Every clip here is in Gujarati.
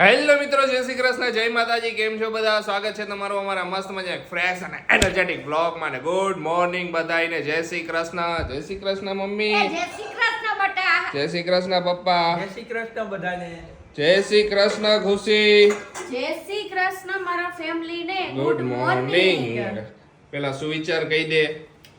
હેલો મિત્રો જય શ્રી કૃષ્ણ જય માતાજી કેમ છો બધા? સ્વાગત છે તમારું અમારા મસ્ત મજા ફ્રેશ અને એનર્જેટિક બ્લોગમાં ને ગુડ મોર્નિંગ બધાને જય શ્રી કૃષ્ણ જય શ્રી કૃષ્ણ મમ્મી. જય શ્રી કૃષ્ણ બટા. જય શ્રી કૃષ્ણ પપ્પા. જય શ્રી કૃષ્ણ બધાને. જય શ્રી કૃષ્ણ ખુશી. જય શ્રી કૃષ્ણ મારા ફેમિલી ને. ગુડ મોર્નિંગ પેલા સુવિચાર કહી દે.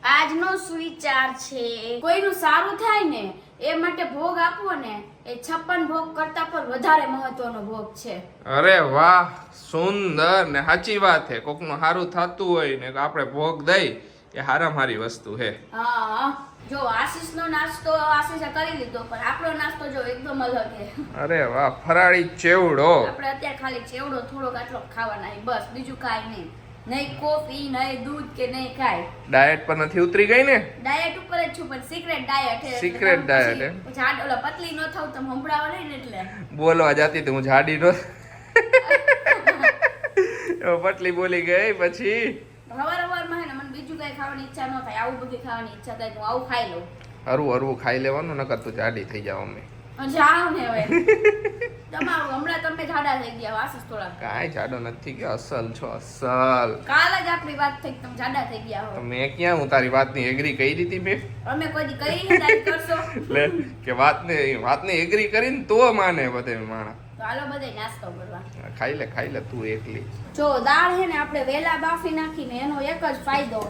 આજનો સુવિચાર છે. કોઈનું સારું થાય ને એ માટે ભોગ આપવો ને. એ છપ્પન ભોગ કરતા પણ વધારે મહત્વનો ભોગ છે. અરે વાહ સુંદર ને સાચી વાત છે. કોકનું સારું થતું હોય ને આપણે ભોગ દઈ એ હારામ હારી વસ્તુ છે. હા જો આશીષનો નાસ્તો આશીષે કરી લીધો પણ આપણો નાસ્તો જો એકદમ અલગ છે. અરે વાહ ફરાળી ચેવડો. આપણે અત્યારે ખાલી ચેવડો થોડોક આટલો ખાવાના બસ બીજું કાઈ નહીં. નહીં કોફી નહીં દૂધ કે નહીં ખાય. ડાયટ પર નથી ઉતરી ગઈ ને? ડાયટ ઉપર જ છું પણ સિક્રેટ ડાયટ છે. સિક્રેટ ડાયટ હે? જાડ ઓલા પતલી ન થાઉં તમે હંભળાવો નહીં ને એટલે. બોલવા જતી તો હું જાડી નો પટલી બોલી ગઈ પછી? હવાર હવારમાં ને મને બીજું કઈ ખાવાની ઈચ્છા ન થાય. આવું બધું ખાવાની ઈચ્છા થાય હું આવું ખાઈ લઉં. હરવું હરવું ખાઈ લેવાનું નકર તો જાડી થઈ જાવ અમે. જાઓ ને હવે. તમારું હમણાં તમે જાડા થઈ ગયા વાસસ થોડા કાંઈ જાડો નથી કે અસલ છો અસલ. કાલ જ આપણી વાત થઈ તમે જાડા થઈ ગયા હો. મેં ક્યાં હું તારી વાતની એગ્રી કરી દીધી મેં અમે કોઈ દી કઈ હિદાયત કરશો. એટલે કે વાતને વાતને એગ્રી કરીને તો માને બધે માણા. ચાલો હાલો બધે નાસ્તો કરવા. ખાઈ લે ખાઈ લે તું એકલી. જો દાળ હે ને આપણે વેલા બાફી નાખીને એનો એક જ ફાયદો.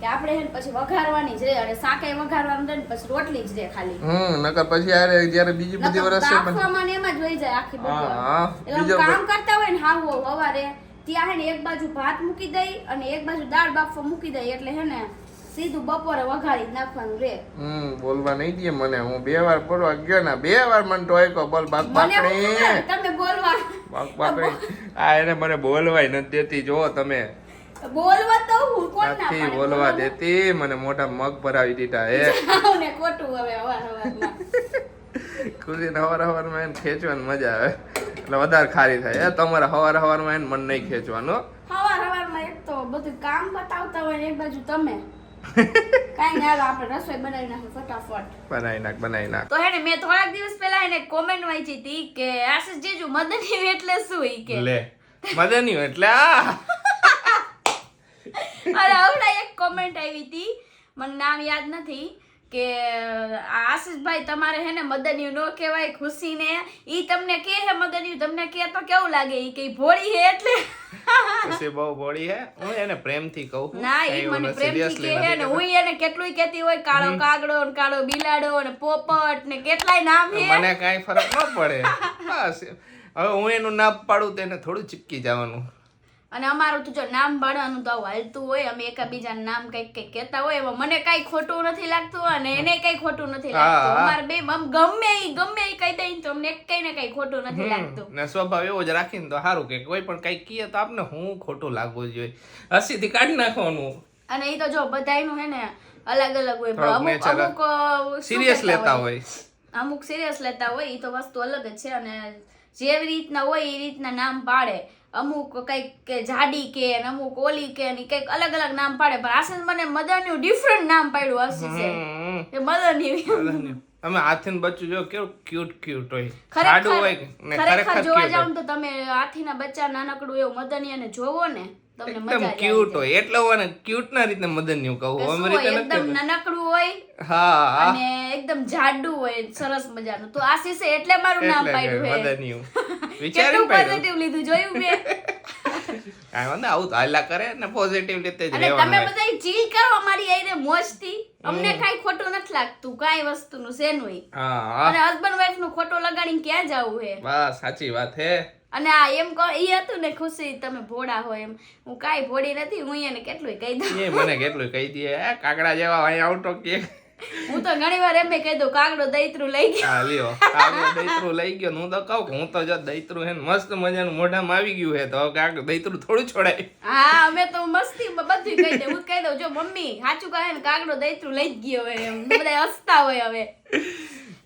કે આપણે હે પછી વઘારવાની જ રે અને શાકે વઘારવાનું ને પછી રોટલી જ રે ખાલી. હમ નકર પછી આરે જ્યારે બીજી બધી વરસ છે પણ એમ જ હોય જાય આખી હા. એટલે કામ કરતા હોય ને હાવો હવારે ત્યાં હે ને એક બાજુ ભાત મૂકી દઈ અને એક બાજુ દાળ બાફવા મૂકી દઈ એટલે હે ને સીધું બપોરે વઘારી નાખવાનું રે. હમ બોલવા નહીં દે મને હું બે વાર બોલવા ગયો ને બે વાર મને ટોયકો બોલ બાક? તમે બોલવા. બાક આ એને મને બોલવાય નથી દેતી જો તમે. બોલવા તો હું કોણ ના પાડે? બોલવા દેતી મને મોટા મગ ભરાવી દીધા હે? ને ખોટું હવે અવાર અવારમાં ખુશી હવાર હવારમાં એને ખેંચવાની મજા આવે. એટલે વધારે ખારી થાય એ તમારે હવાર હવારમાં એને મન નહીં ખેંચવાનું હવાર હવારમાં એક તો બધું કામ બતાવતા હોય એક બાજુ તમે. કાંઈ ના આપણે રસોઈ બનાવી નાખો ફટાફટ. બનાવી નાખ બનાવી નાખ. તો હેને મેં થોડાક દિવસ પહેલા એને કોમેન્ટ વાંચી હતી કે આશીષ જીજુ મદની એટલે શું ઈ કે? લે મદની એટલે આ. અરે હમણાં એક કોમેન્ટ આવી હતી. મને નામ યાદ નથી કે આશીષભાઈ તમારે હે ને મદનિયું ન કહેવાય ખુશીને. ઈ તમને કે હે મદનિયું તમને કે તો કેવું લાગે? ઈ કે ભોળી હે એટલે? ખુશી બહુ ભોળી હે. હું એને પ્રેમથી કહું છું. ના ઈ મને પ્રેમથી કે હે ને. હું એને કેટલુંય કહેતી હોય કાળો કાગડો ને કાળો બિલાડો ને પોપટ ને કેટલાય નામ હે. મને કાઈ ફરક ન પડે. બસ. હવે હું એનું નામ પાડું તો એને થોડું ચીપકી જવાનું. અને અમારું તો જો નામ પાડવાનું તો હાલતું હોય અમે એકાબીજાના નામ કંઈક કંઈક કહેતા હોય એમાં મને કઈ ખોટું નથી લાગતું અને એને કઈ ખોટું નથી લાગતું. અમારે બે આમ ગમે ઈ ગમે ઈ કહી દઈ તો અમને કઈ ને કઈ ખોટું નથી લાગતું. ને સ્વભાવ એવો જ રાખીને તો સારું કે કોઈ પણ કઈ કહે તો આપને હું ખોટું લાગવું જોઈએ. હસીથી કાઢી નાખવાનું. અને ઈ તો જો બધાયનું હે ને અલગ અલગ હોય અમુક અમુક સિરિયસ લેતા હોય? અમુક સિરિયસ લેતા હોય ઈ તો વસ્તુ અલગ જ છે અને જે રીતના હોય એ રીતના નામ પાડે. અમુક કંઈક કે જાડી કે ને અમુક ઓલી કે ને કંઈક અલગ અલગ નામ પાડે. પણ આશીષ મને મદનનું ડિફરન્ટ નામ પાડ્યું આશીષે. મદન અમે હાથીનું બચ્ચું જો કેવું ક્યુટ ક્યુટ હોય. ખરેખર હોય ખરેખર જોવા જાવ તો તમે હાથીના બચ્ચા નાનકડું એવું મદનિયાને જોવો ને. એકદમ ક્યુટ હોય. એટલે હું ક્યુટ ના રીતે મદન્યું કહું. કે શું અમરીતે હોય, નથી એકદમ નાનકડું હોય હા. અને એકદમ જાડું હોય સરસ મજાનું. તો આશીષ એટલે મારું નામ પાડ્યું છે મદન કેટલું વિચારીને પોઝિટિવ લીધું જોયું મેં? કાઈ વાંધો આવું હાલા કરે ને પોઝિટિવ રીતે જ અને રહેવાનું તમે હોય. બધા ચીલ કરો અમારી આઈને મોજથી. અમને કાઈ ખોટું નથી લાગતું કાઈ વસ્તુનું શેનું હા હા. અને હસબન્ડ વાઈફનું ખોટો લગાડીને ક્યાં જવું હે? બસ સાચી વાત હે. અને આ એમ કહો ઈ હતું ને ખુશી તમે ભોળા હોય એમ. હું કાઈ ભોળી નથી હું એને કેટલું કહી દઉં. એ મને કેટલું કહી દે "એ, કાકડા જેવા અહીં આવતો કે. હું તો ઘણી વાર એમ કહી દઉં કાગડો દૈત્રું લઈ ગયો. હા લ્યો કાગડો દૈત્રું લઈ ગયો હું તો કહું કે હું તો જો દૈત્રું હે મસ્ત મજાનું મોઢામાં આવી ગયું હે તો હવે દૈત્રુ દૈત્રું થોડું છોડાય. હા અમે તો મસ્તી બધું કહી દઉં હું કહી દઉં જો મમ્મી સાચું કહે ને કાગડો દૈત્રું લઈ જ ગયો હે એમ. બધા હસતા હોય હવે.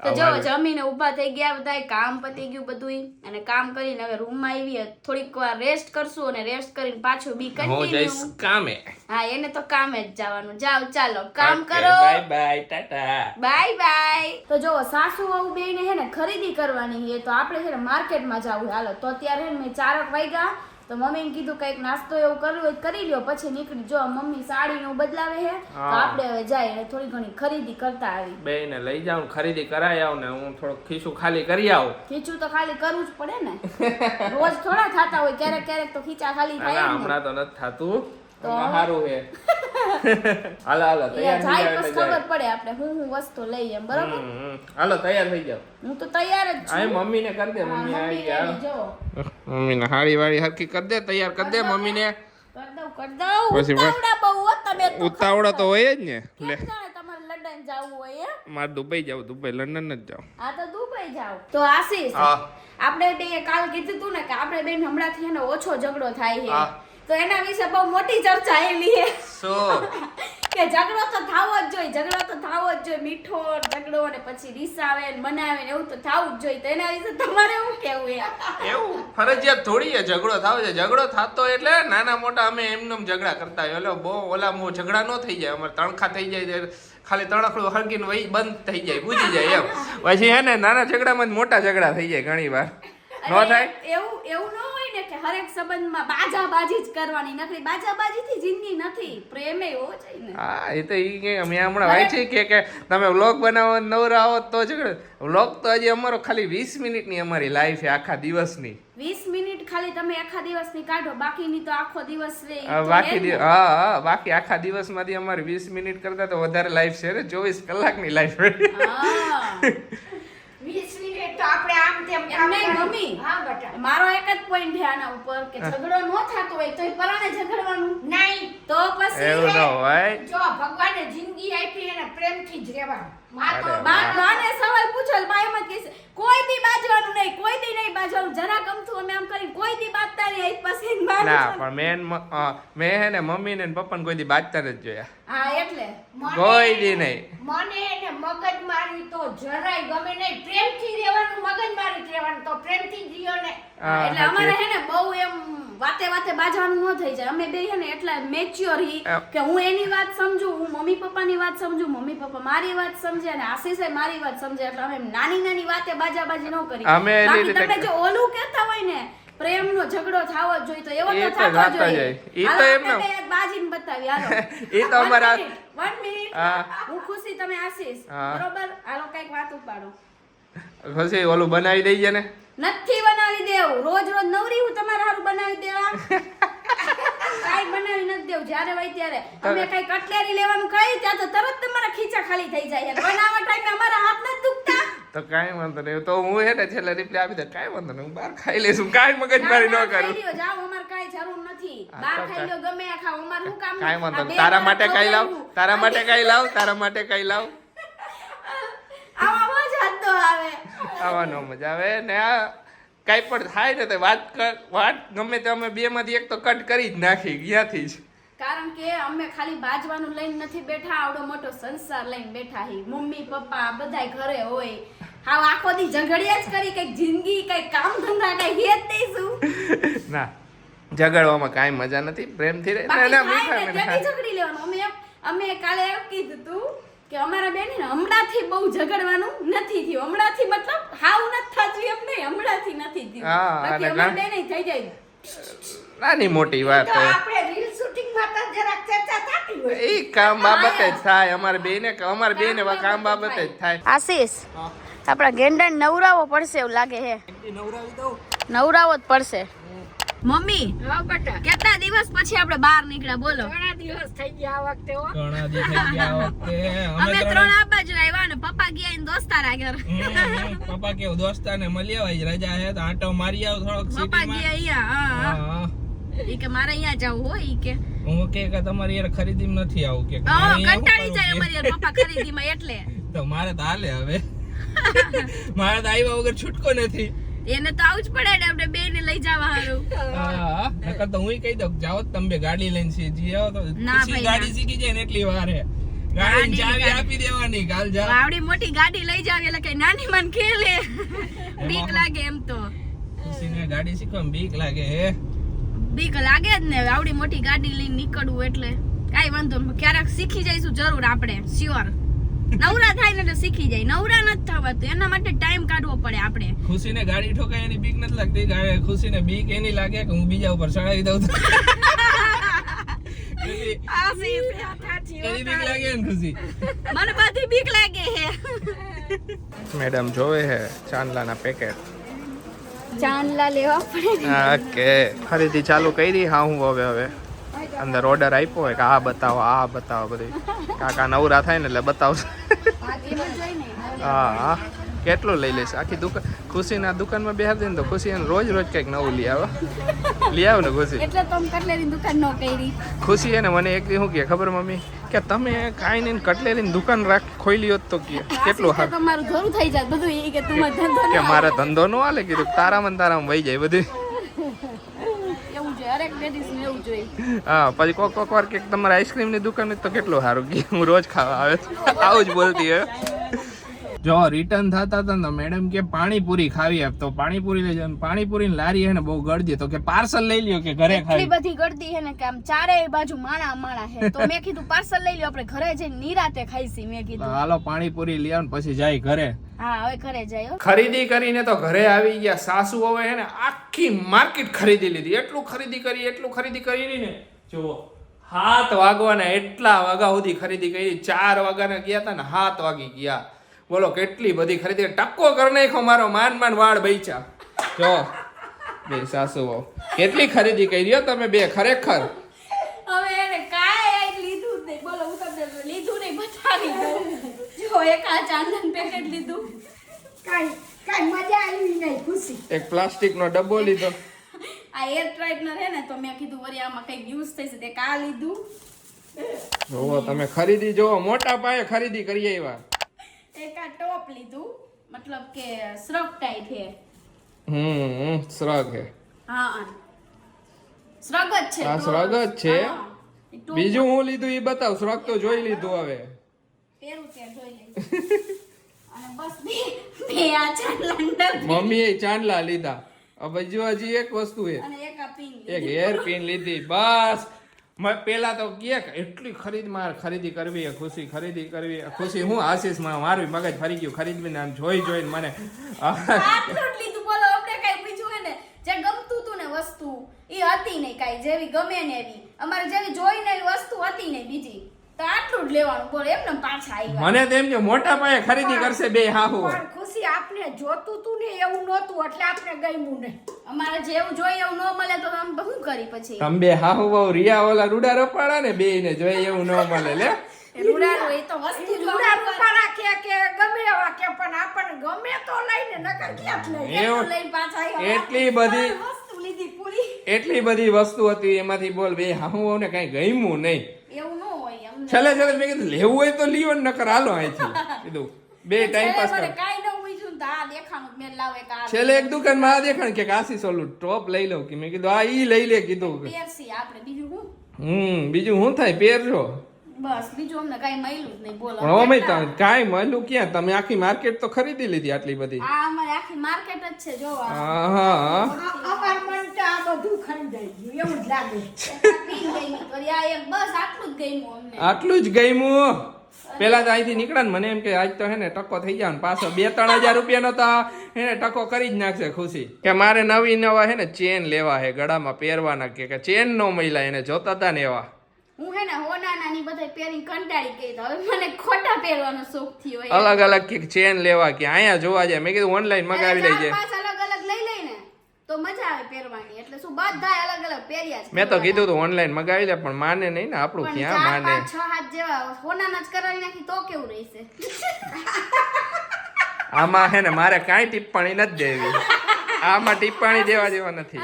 તો જો જમીને ઊભા થઈ ગયા બધા કામ પતી ગયું બધું અને કામ કરીને હવે રૂમમાં આવી થોડીક વાર રેસ્ટ કરશું અને રેસ્ટ કરીને પાછું બી કન્ટિન્યુ કામે. હા એને તો કામે જ જવાનું. જાવ ચાલો કામ કરો. Bye bye tata bye bye તો જો સાસુ વહુ બેને હે ને ખરીદી કરવાની એ તો આપણે છે ને માર્કેટમાં જવું હાલો તો અત્યારે મેં ચારક વાગ્યા તો મમ્મીને કીધું કંઈક નાસ્તો એવું કરવું હોય કરી લ્યો પછી નીકળી જો મમ્મી સાડી નું બદલાવે હે તો. આપણે હવે જાય અને થોડી ઘણી ખરીદી કરતા આવી. બે ને લઈ જાઉં ખરીદી કરાઈ આવ ને હું થોડુંક ખીચું ખાલી કરી આવું. ખીચું તો ખાલી કરવું જ પડે ને. રોજ થોડા થતા હોય ક્યારેક ક્યારેક તો ખીચા ખાલી થાય હમણાં તો નથી થાતું. તો સારું હે. હાલો હાલો તૈયાર જાય પછી ખબર પડે આપણે હું હું વસ્તુ લઈએ એમ બરોબર. હાલો તૈયાર થઈ જાવ હું તો તૈયાર જ આ છું. મમ્મી ને કરી દે મમ્મી આવી ગયા મમ્મી ને હાડી વાળી હરકી કરી દે તૈયાર કરી દે મમ્મી ને કર દઉં કર દઉં. ઉતાવળા બહુ હો તમે તો ઉતાવળો તો હોય જ ને. લે. લંડન જાવું હોય મારે દુબઈ જાવ દુબઈ લંડન જ જાવ આ તો દુબઈ જાવ તો આશીષ આપણે બે કાલ કીધું તું ને કે આપણે બેન હમણાંથી એનો ઓછો ઝઘડો થાય છે. હા. તો એના વિશે બહુ મોટી ચર્ચા એલી હે. સો કે ઝઘડો તો થાવો જ જોઈએ ઝઘડો તો થાવો જ જોઈએ. મીઠો ઝઘડો ને પછી રીસાવે ને બનાવે ને એવું તો થાવું જ જોઈએ. તો એના વિશે તમારે શું કેવું એ એવું? ફરજિયાત થોડી છે ઝઘડો થાવો છે. ઝઘડો થતો એટલે નાના મોટા અમે એમને એમ ઝઘડા કરતા હોય એટલે બહુ ઓલા મો ઝઘડા ન થઈ જાય. અમારે તણખા થઈ જાય ખાલી તણખડું હળગીને વહી બંધ થઈ જાય બુજી જાય એમ. પછી હે ને નાના ઝઘડામાં જ મોટા ઝઘડા થઈ જાય ઘણી વાર ન થાય? એવું એવું ને કે હરેક સંબંધમાં બાજાબાજી જ કરવાની. નકરી બાજાબાજીથી જિંદગી નથી. પ્રેમ હોવો જોઈએ હા એ તો એ કે અમે હમણાં વાંચી કે કે તમે વ્લોગ બનાવો નવરા આવો તો જ વ્લોગ તો હજી અમારો ખાલી વીસ મિનિટની અમારી લાઈફ છે આખા દિવસની. વીસ મિનિટ ખાલી તમે આખા દિવસની કાઢો. બાકીની તો આખો દિવસ ઈ બાકી. હા હા બાકી આખા દિવસમાંથી અમારી વીસ મિનિટ કરતા તો વધારે લાઈફ છે ને ચોવીસ કલાકની લાઈફ હા. વીસ મિનિટ તો આપણે આમ તેમ એમ કામ નહીં, મમ્મી. હા બેટા. મારો એક જ પોઈન્ટ છે આના ઉપર કે ઝઘડો ન થતો હોય તો પરાણે ઝઘડવાનું. નહીં. તો પછી એવું ન હોય. જો ભગવાને જિંદગી આપી એને પ્રેમથી જ રહેવાનું. માં તો અરે બા- બાને સવાલ પૂછો એટલે એમ જ કહેશે, કોઈ દી બાજવાનું નહીં કોઈ દી નહીં બાજવાનું. જરા ગમતું અમે આમ કરીને કોઈ દી બાજતા નહીં આઈ પછી એને ના પણ મેન મેં હે ને મમ્મી ને પપ્પાને કોઈ દી બાજતા જ જોયા. હા એટલે. કોઈ દી નહીં. મને એને મગજ મારી તો જરાય ગમે નહીં. પ્રેમથી રહેવાનું મગજ મારી રહેવાનું તો પ્રેમથી જ ને. એટલે અમારે. હે ને બહુ એમ વાતે વાતે બાજવાનું ન થઈ જાય. અમે બે ને એટલા મેચ્યોર હી કે હું એની વાત સમજુ હું મમ્મી પપ્પાની વાત સમજુ મમ્મી પપ્પા મારી વાત સમજે અને આશીષે મારી વાત સમજે. એટલે અમે નાની નાની વાતે બાજાબાજી ન કરી. અમે બાકી તમે જો ઓલું કહેતા હોય ને પ્રેમનો ઝઘડો થાવો જ જોઈએ તો એવો તો થતો જોઈએ ઈ તો એમ ને બાજીને બતાવી. હાલો. ઈ તો અમારા- 1 મિનિટ હું. ખુશી તમે આશીષ. બરોબર? હાલો કંઈક વાત ઉપાડો. ખુશી ઓલું બનાવી દઈએ ને? નથી બનાવી દેવું. રોજ રોજ નવરી હું તમારા હારું બનાવી દેવા. કાઈ બનાવી નથી દેવું. જ્યારે હોય ત્યારે. અમે કઈ કટલેરી લેવાનું કહી ત્યાં તો તરત તમારા ખીચા ખાલી થઈ જાય બનાવવા ટાઈમે અમારા હાથ નથી દુખતા. તો કઈ વાંધો નહીં. તો હું હે ને છેલ્લે રિપ્લાય આપી દે કાંઈ વાંધો નહીં. હું બહાર ખાઈ લઈશ. કાઈ મગજ મારી ન કરું. જાવ અમાર કાંઈ જરૂર નથી. હા, બહાર ખાઈ લો ગમે આ અમારે શું કામ કાઈ વાંધો તારા માટે કલાક લાવ. તારા માટે કઈ લાવ. તારા માટે કાંઈ લાવ. આમાં મજા જ તો આવે. આવવાનો મજા આવે. ને આ કાંઈ પણ થાય ને તો વાત કર વાત ગમે તે અમે બે માંથી એક તો કટ કરી જ નાખી ત્યાંથી જ. કારણ કે અમે ખાલી બાજવાનું લઈને નથી બેઠા આવડો મોટો સંસાર લઈને બેઠા હી. મમ્મી પપ્પા બધાય ઘરે હોય. હાવ આખો દી ઝઘડિયા જ કરી કઈ જિંદગી કઈ કામ ધંધા કઈ હે જ દઈશું. ના ઝઘડવામાં કાંઈ મજા નથી પ્રેમથી રહે. ના ના મીઠા ઝઘડી લેવાનું. અમે અમે કાલે એવું કીધું તું કે અમારા બેન હમણાંથી બહુ ઝઘડવાનું નથી થયું. હમણાંથી મતલબ હાવ નથી થતું એમ નહીં હમણાંથી નથી થયું. બાકી અમારા બેને થઈ જાય. નાની મોટી વાત તો આપણે રીલ શૂટિંગમાં તો જરાક ચર્ચા થતી હોય. એ કામ બાબતે જ થાય. અમારે બેને અમારે બેને કામ બાબતે જ થાય. આશીષ આપણા ગેંડા નવરાવો પડશે એવું લાગે હે. નવરાવો જ પડશે. મમ્મી હા બેટા. કેટલા દિવસ પછી આપણે બહાર નીકળ્યા? બોલો. ઘણા દિવસ થઈ ગયા આ વખતે હો. ઘણા દિવસ થઈ ગયા આ વખતે. અમે ત્રણ આબા જ બાજુ ને પપ્પા ગયા ને દોસ્તારા ઘર. પપ્પા હમ. પપ્પા ને મળી આવાય રજા હે તો આટો મારી આવ થોડોક પપ્પા ગયા અહીંયા હા, હા. ઈ કે મારે અહીંયા જવું હોય ઈ કે. હું કે કે તમારી યાર ખરીદી નથી આવું કે. કંટાળી જાય અમારી યાર પપ્પા ખરીદીમાં એટલે. તો મારે તો હાલે હવે. મારે તો આવ્યા વગર છૂટકો નથી. એને તો આવું જ પડે ને આપણે બે ને લઈ જવા હારું. હા નકર તો હું કહી દઉં જાઓ તમે ગાડી લઈને સીધી આવો તો. ગાડી શીખી જાય ને એટલી વારે. ગાડી ચાવી આપી દેવાની કાલ જા. આવડી મોટી ગાડી લઈ જાવ એટલે કઈ નાની મન ખેલે. બીક લાગે એમ તો. ખુશીને ગાડી શીખવા બીક લાગે હે. બીક લાગે જ ને આવડી મોટી ગાડી લઈને નીકળવું એટલે. કાઈ વાંધો. ક્યારેક શીખી જઈશું જરૂર આપણે શ્યોર નવરા થાય ને એટલે શીખી જાય. નવરા નથી થવાતું. એના માટે ટાઈમ કાઢવો પડે આપણે. ખુશીને ગાડી ઠોકાય એની બીક નથી લાગતી. ખુશીને બીક એની લાગે કે હું બીજા ઉપર ચડાવી દઉં મેડમ જોવે હે ચાંદલાના પેકેટ ચાંદલા લેવા પડે. ઓકે ફરીથી ચાલુ કરી હા હું હવે હવે. અંદર ઓર્ડર આપ્યો હોય કે આ બતાવો આ બતાવો બધું કાકા નવરા થાય ને એટલે બતાવશે હા હા. કેટલું લઈ લઈશ? આખી દુકાન ખુશીના દુકાનમાં બેહાર દે ને તો ખુશી એને રોજ રોજ કંઈક નવું લઈ આવે. લઈ આવ ને ખુશી. એટલે તો કટલેરી દુકાન નો કરી. ખુશી એને મને એક દી શું કહે ખબર મમ્મી? કે તમે કાંઈ નહીં કટલેરીની દુકાન રાખ ખોલી હોત તો કે કેટલું સારું તમારું ધોરું થઈ જાય બધું એ કે તમારો ધંધો કે મારે ધંધો નો હાલે કીધું. તારામાં તારામાં વહી જાય બધું એવું જોઈએ હરેક લેડીઝ ને એવું જોઈએ હા, પછી કોક કોક વાર કે તમારે આઈસ્ક્રીમની દુકાન હોય તો કેટલું સારું કે હું રોજ ખાવા આવે. આવું જ બોલતી હે જો રિટર્ન થતા હતા ને તો મેડમ કે પાણીપુરી ખાવી આપ. તો પાણીપુરી લઈ જાય પાણીપુરી લારી હે ને બહુ ગળદી તો કે પાર્સલ લઈ લ્યો કે ઘરે એટલી બધી ગળદી હે ને કે આમ ચારેય બાજુ માણા માણા હે તો મેં કીધું પાર્સલ લઈ લ્યો આપણે ઘરે જઈને નિરાતે ખાઈસી મેં કીધું. હાલો પાણીપુરી લઈ આવ પછી જાય ઘરે. હા હવે ઘરે જાય ખરીદી કરીને તો ઘરે આવી ગયા. સાસુ હવે હે ને આખી માર્કેટ ખરીદી લીધી. એટલું ખરીદી કરી એટલું ખરીદી કરી ને જુઓ હાથ વાગવાના એટલા વાગા સુધી ખરીદી કરી. ચાર વાગ્યાના ગયા હતા ને હાથ વાગી ગયા. બોલો કેટલી બધી ખરીદી? ટક્કો કરી નાખ્યો મારો માન માન વાળ બૈચા. જો બે સાસુ વહુ કેટલી ખરીદી કરી હો તમે બે ખરેખર? હવે એને કાંઈ લીધું જ નહીં. બોલો હું તમને લીધું નહીં બતાવી દઉં. જો એક આ ચાંદન પેકેટ લીધું. કાંઈ કાંઈ મજા આવી નહીં ખુશી. એક પ્લાસ્ટિકનો ડબ્બો લીધો. આ એર સ્ટ્રાઇટનર હે ને તો મેં કીધું વળી આમાં કંઈક યુઝ થઈ છે તે કા લીધું. જોવો તમે ખરીદી જોવો મોટા પાયે ખરીદી કરી આવ્યા. એક આ ટોપ લીધું મતલબ કે શ્રગ ટાઈપ હે હમ શ્રગ હે હા. શ્રગ જ છે આ શ્રગ જ છે? હા. બીજું હું લીધું એ બતાવ શ્રગ તો જોઈ લીધું હવે. પહેરું છે જોઈ લઈ અને બસ બે બે આ ચાંદલા ડબ્બી મમ્મી ચાંદલા લીધા. જો હજી એક વસ્તુ અને એક આ પિન એક હેર પિન લીધી. બસ. પેલા તો કે એટલી ખરીદ માર, ખરીદી કરવી ખુશી, ખરીદી કરવી. ખુશી. હું આશીષમાં મારું મગજ ફરી ગયું, ખરીદવીને આમ જોઈ જોઈને મને વસ્તુ એ હતી નહીં કાંઈ. જેવી ગમે ને એવી. અમારે જેવી જોઈ ને વસ્તુ હતી નહીં બીજી. તો આટલું જ લેવાનું. બોલો એમને પાછા આવ્યા મને તો એમ કે મોટા પાયે ખરીદી કરશે બે હાહુ. પણ ખુશી આપને જોતું તું ને એવું નહોતું એટલે આપણે ગમ્યું નહીં. અમારે જેવું જોઈએ એવું ન મળે તો આમ શું કરી પછી? તમે બે હાહુ બહુ રિયા ઓલા રૂડા રપાડા ને બે ને જોઈએ એવું ન મળે લે. રૂડારું એ તો વસ્તુ રૂડા રપાડા કે કે ગમે એવા કે પણ આપણને ગમે તો લઈને નકર ક્યાં લઈ એવું. લઈને પાછા આવ્યા એટલી બધી વસ્તુ લીધી પૂરી. એટલી બધી વસ્તુ હતી એમાંથી બોલ બે હાહુ ને કઈ ગમ્યું નહીં. એવું ન છેલ્લે છેલ્લે મેં કીધું લેવું હોય તો લીઓ ને નકર હાલો અહીંથી. કીધું બે ટાઈમ પાસ કર. મેં છેલ્લે એક દુકાનમાં આ દેખાણ કે આશીષ ઓલું ટોપ લઈ લઉં કે મેં કીધું આ ઈ લઈ લે કીધું. હમ બીજું શું થાય? પહેરજો બસ બીજું અમને કાંઈ મળ્યું જ નહીં બોલો. હવે તમે કાંઈ મળ્યું ક્યાં? તમે આખી માર્કેટ તો ખરીદી લીધી આટલી બધી. આ અમારી આખી માર્કેટ જ છે જો આ હા અમાર મન તો આ બધું ખરીદાઈ ગયું એવું જ લાગે બસ આટલું જ ગમ્યું અમને. આટલું જ ગમ્યું? પેલા તો અહીંથી નીકળ્યા ને મને એમ કે આજ તો હે ને ટકો થઈ જાય ને પાછો બે ત્રણ હજાર રૂપિયાનો તો એને ટકો કરી જ નાખશે ખુશી. કે મારે નવી નવા હે ને ચેન લેવા હે ગળામાં પહેરવાના કે કે ચેન નો મળ્યા એને જોતા હતા ને એવા. હું હે ને હોના નાની બધા પહેરી કંટાળી ગઈ તો હવે મને ખોટા પહેરવાનો શોખ થયો હોય અલગ અલગ કે ચેન લેવા કે અહીંયા જોવા જાય. મેં કીધું ઓનલાઈન મગાવી લેજે. પાંચ અલગ અલગ લઈ લઈને તો મજા આવે પહેરવાની. એટલે શું બધા અલગ અલગ પહેર્યા છે મેં તો કીધું તું ઓનલાઈન મગાવી લે પણ માને નહીં ને આપણું ક્યાં માને? છ હાથ જેવા હોનાના જ કરાવી નાખી તો કેવું રહેશે? આમાં હે ને મારે કાંઈ ટિપ્પણી નથી દેવી. આમાં ટિપ્પણી દેવા જેવા નથી.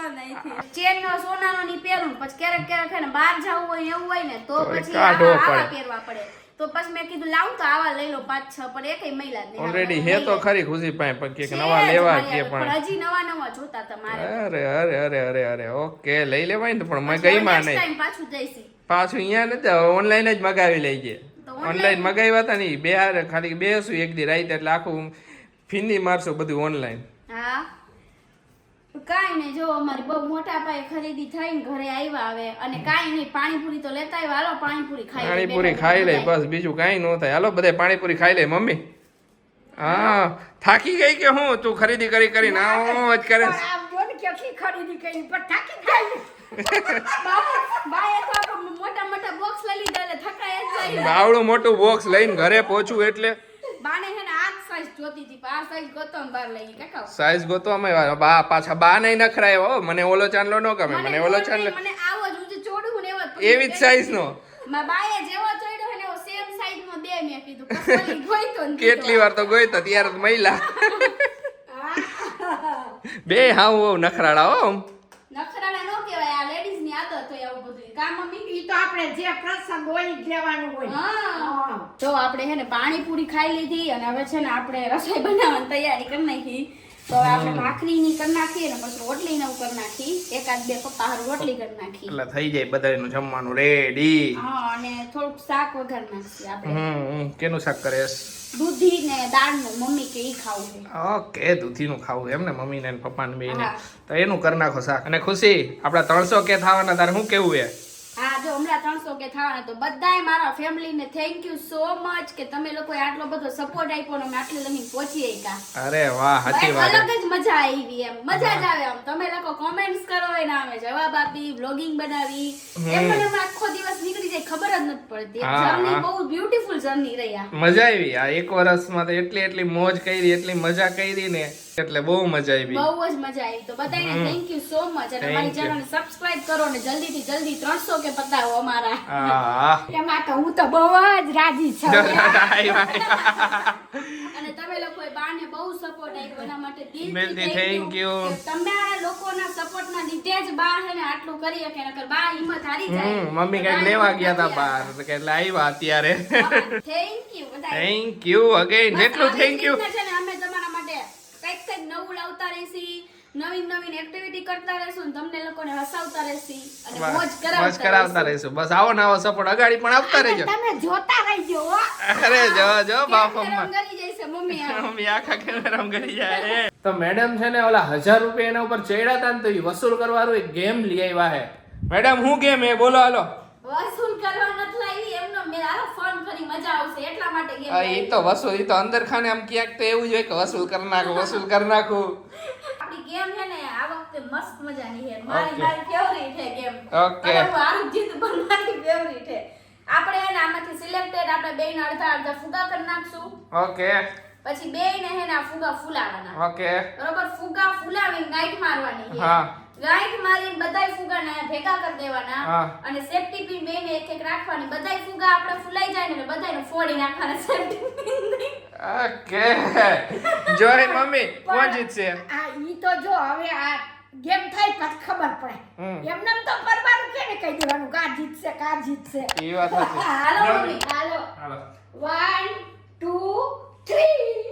આશીષનું નો. સોનાનો ની પહેરું પછી ક્યારેક ક્યારેક હે ને બહાર જવું હોય એવું હોય ને તો પછી આવા પહેરવા પડે. તો પછી મેં કીધું લાવ તો આવા લઈ લો પાંચ છ પણ એકય મહિલા જ નહીં. ઓલરેડી હે તો ખરી ખુશી પાસે પણ કે નવા લેવા કે પણ હજી નવા નવા જોતા તમારે અરે અરે અરે અરે અરે ઓકે લઈ લેવાય ને પણ મેં ગઈ માં નહીં. પાછું જઈશી. પાછું અહીંયા નથી ઓનલાઈન જ મગાવી લઈ તો ઓનલાઈન મગાવ્યા હતા નહીં બે હારે ખાલી બેસું એક દી રાઈત એટલે આખું ફીની મારશું બધું ઓનલાઈન હા. કાંઈ નહીં જો અમારી બહુ મોટા પાયે ખરીદી થઈને ઘરે આવ્યા હવે અને કાંઈ નહીં પાણીપુરી તો લેતા આવ્યા. હાલો પાણીપુરી ખાઈ પાણીપુરી ખાઈ લે બસ બીજું કાંઈ ન થાય. હાલો બધે પાણીપુરી ખાઈ લે મમ્મી. હા થાકી ગઈ કે હું? તું ખરીદી કરી કરીને આવો જ કરે. પણ આમ જો ખરીદી કરી? પણ થાકી ગઈ. મોટા મોટા બોક્સ લઈ લીધા એટલે થકાય જ જાય બાવડું મોટું બોક્સ લઈને ઘરે પહોંચું એટલે. બાને હે ને સાઈઝ જોતી હતી આ સાઈઝ ગોતો અમે બાર લઈ કાકા. સાઈઝ ગોતો અમે બા પાછા બા નહીં નખરાય હો. મને ઓલો ચાંદલો ન ગમે મને ઓલો ચાંદલો મને આવો જ ઊંચું ચોડું ને એવો એવી જ સાઈઝ નો. મા બાએ જેવો ચોડ્યો ને સેમ સાઈઝ નો બે મેં કીધું. કસોલી ગોઈતો કેટલી વાર તો ગઈ તો ત્યારે તો મહિલા. બે હા હું નખરાડા હો નખરાડા નો કહેવાય આ લેડીઝની આદત હોય આવું બધું કા મમ્મી ઈ તો આપણે જે પ્રસંગ હોય જ લેવાનું હોય. હા. તો આપણે છે ને પાણીપુરી ખાઈ લીધી અને હવે છે ને આપણે રસોઈ બનાવવાની તૈયારી કરી નાખી. તો આપણે આપણે ભાખરીની કરી નાખી અને પછી રોટલી ને કરી નાખી. એકાદ બે પપ્પા હારું રોટલી કરી નાખી. એટલે થઈ જાય બધાનું જમવાનું રેડી હા અને થોડુંક શાક વઘાર નાખીએ આપણે. હમ હમ. કેનું શાક કરે દૂધી ને દાળનું મમ્મી કે ઈ ખાવું છે. ઓકે દૂધીનું ખાવું એમ ને મમ્મી ને પપ્પા ને બે ને તો એનું કરી નાખો શાક. અને ખુશી આપડા ત્રણસો કે થવાના તારે શું કેવું જો હમણાં ત્રણસો કે થવાના તો બધાય મારા ફેમિલીને થેન્ક યુ સો મચ કે તમે લોકોએ આટલો બધો સપોર્ટ આપ્યો અને અમે આટલે લગી પહોંચી ગયા અરે વાહ સાચી વાત. અલગ જ મજા આવી એમ. મજા જ આવે આમ. તમે લોકો કોમેન્ટ્સ કરો એના અમે જવાબ આપી બ્લોગિંગ બનાવી. એમ મને એમ આખો દિવસ નીકળી જાય ખબર જ નથી પડતી. જર્ની બહુ બ્યુટીફુલ જર્ની રહી આ મજા આવી આ એક વર્ષમાં તો એટલી એટલી મોજ કરી એટલી મજા કરી ને એટલે બહુ મજા આવી. બહુ જ મજા આવી. તો બધાને થેન્ક યુ સો મચ અને મારી. ચેનલને સબસ્ક્રાઇબ કરો અને જલ્દીથી જલ્દી 300 કે પતાવો અમારા. હા. એમાં તો હું તો બહુ જ રાજી છું. અને તમે લોકોએ બાને બહુ સપોર્ટ આપ્યો. એના માટે દિલથી થેન્ક યુ. તમારા લોકોના સપોર્ટના લીધે જ બા છે ને આટલું કરી શકે. નકર બા હિંમત હારી જાય. મમ્મી કંઈક લેવા ગયા હતા બહાર. કે એટલે આવ્યા અત્યારે. Thank you thank you again જેટલું થેન્ક યુ છે ને અમે તમારા માટે કંઈક કંઈક લાવતા રહીશી નવીન નવીન એક્ટિવિટી કરતા રહેશું તમને લોકોને હસાવતા રહેશી અને મોજ મોજ કરાવતા રહીશું. રહીશું. બસ આવો ને આવો સપોર્ટ અગાડી પણ આપતા રહેજો. તમે જોતા રહેજો અરે જો જો બાફમાં જઈશે મમ્મી મમ્મી આખા કેમેરામાં કરી જાય. તો મેડમ છે ને ઓલા હજાર રૂપિયા એના ઉપર ચડ્યા હતા ને તો એ વસૂલ કરવાનું એક ગેમ લઈ આવ્યા હે. મેડમ હું ગેમ હે બોલો હાલો. વસૂલ કરવા નથી લાવી એમનો મેં હાલો ફોન કરી મજા આવશે માટે આ તો વસૂલ એ તો અંદર ખાને આમ ક્યાંક તો એવું જ હોય કે વસૂલ કરી નાખું વસૂલ કરી નાખું. આપણી ગેમ છે ને આ વખતે મસ્ત મજાની છે. મારી મારી ફેવરિટ છે ગેમ ઓકે. તમારું જીત પણ મારી ફેવરિટ છે. આપણે એને આમાંથી સિલેક્ટેડ આપણે બેયને અડધા અડધા ફુગા કરી નાખશું. ઓકે. પછી બેયને હે ને આ ફુગા ફૂલાવાના. ઓકે. બરોબર? ફુગા ફૂલાવી નાઈટ મારવાની હા. ગાંઠ મારી બધાય ફુગાને ભેગા કરી દેવાના અને સેફટી પિન બેયને એક એક રાખવાની. બધાય ફુગા આપણે ફૂલાઈ જાય ને એટલે બધાયને ફોડી નાખવાના સેફટી પિન ઓકે. જોઈ મમ્મી કોણ જીતશે? આ ઈ તો જો હવે આ ગેમ થાય પછી ખબર પડે. પડે એમને તો પરવાનું કે ને કહી દેવાનું કા જીતશે કા જીતશે. એ વાત hello mummy hello. Hello. One two three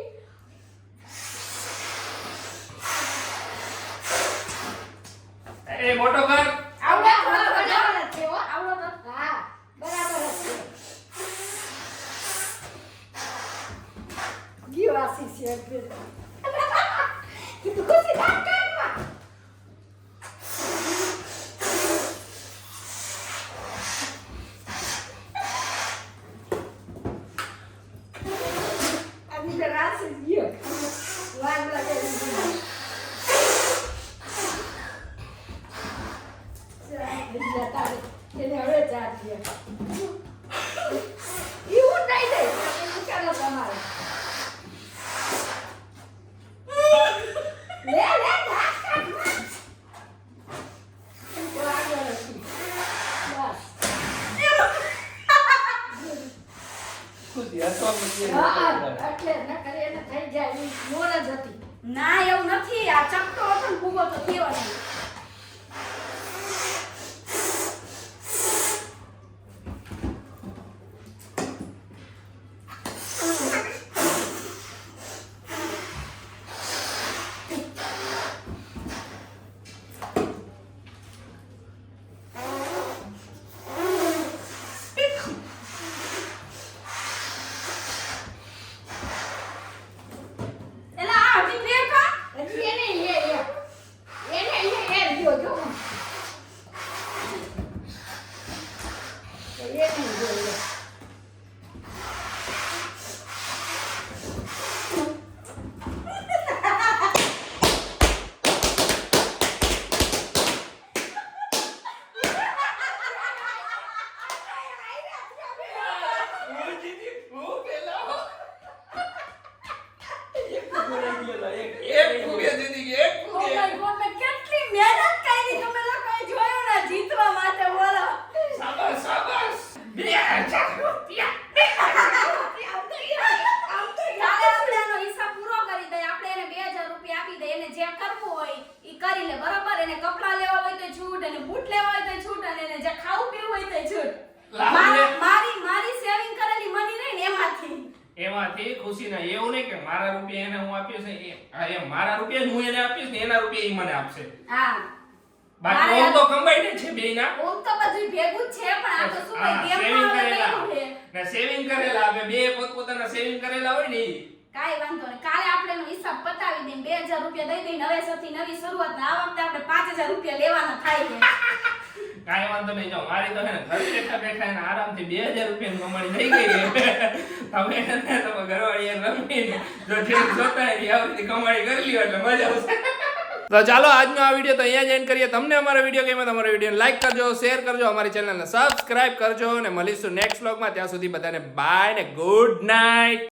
એ મોટો કર. આવડે બરાબર છે હો. આવડો તો હા બરાબર છે. ગીવાસી છે એક ફૂગે દીદી એક ફૂગે કેટલી મહેનત મને આપશે. હા. બાકી ઓમ તો કમ્બાઈન્ડ છે બેયના ઓમ તો બધું ભેગું છે પણ આ તો શું હોય ગેમ ગેમમાં કરેલા. ને સેવિંગ કરેલા હવે બે પોતપોતાના સેવિંગ કરેલા હોય ને કાઈ વાંધો નહીં. કાલે આપણે એનો હિસાબ પતાવી દઈએ બે હજાર રૂપિયા દઈ દઈને નવેસરથી નવી શરૂઆત ને આ વખતે આપણે પાંચ હજાર રૂપિયા લેવાના થાય છે. કાઈ વાંધો નહીં. જો મારી તો હે ને ઘર બેઠા બેઠા એને આરામથી બે હજાર રૂપિયાની કમાણી થઈ ગઈ. તમે તમે ઘરવાળી રમીને જો જે જોતા આવી રીતે કમાણી કરી લ્યો એટલે મજા આવશે. તો ચાલો આજનો આ વીડિયો તો અહીંયા જ એન્ડ કરીએ. તમને અમારો વીડિયો ગમે તો અમારો વીડિયો લાઈક કરજો શેર કરજો, અમારી ચેનલને સબસ્ક્રાઇબ કરજો, અને મળીશું નેક્સ્ટ વ્લોગમાં ત્યાં સુધી બધાને બાય ને ગુડ નાઇટ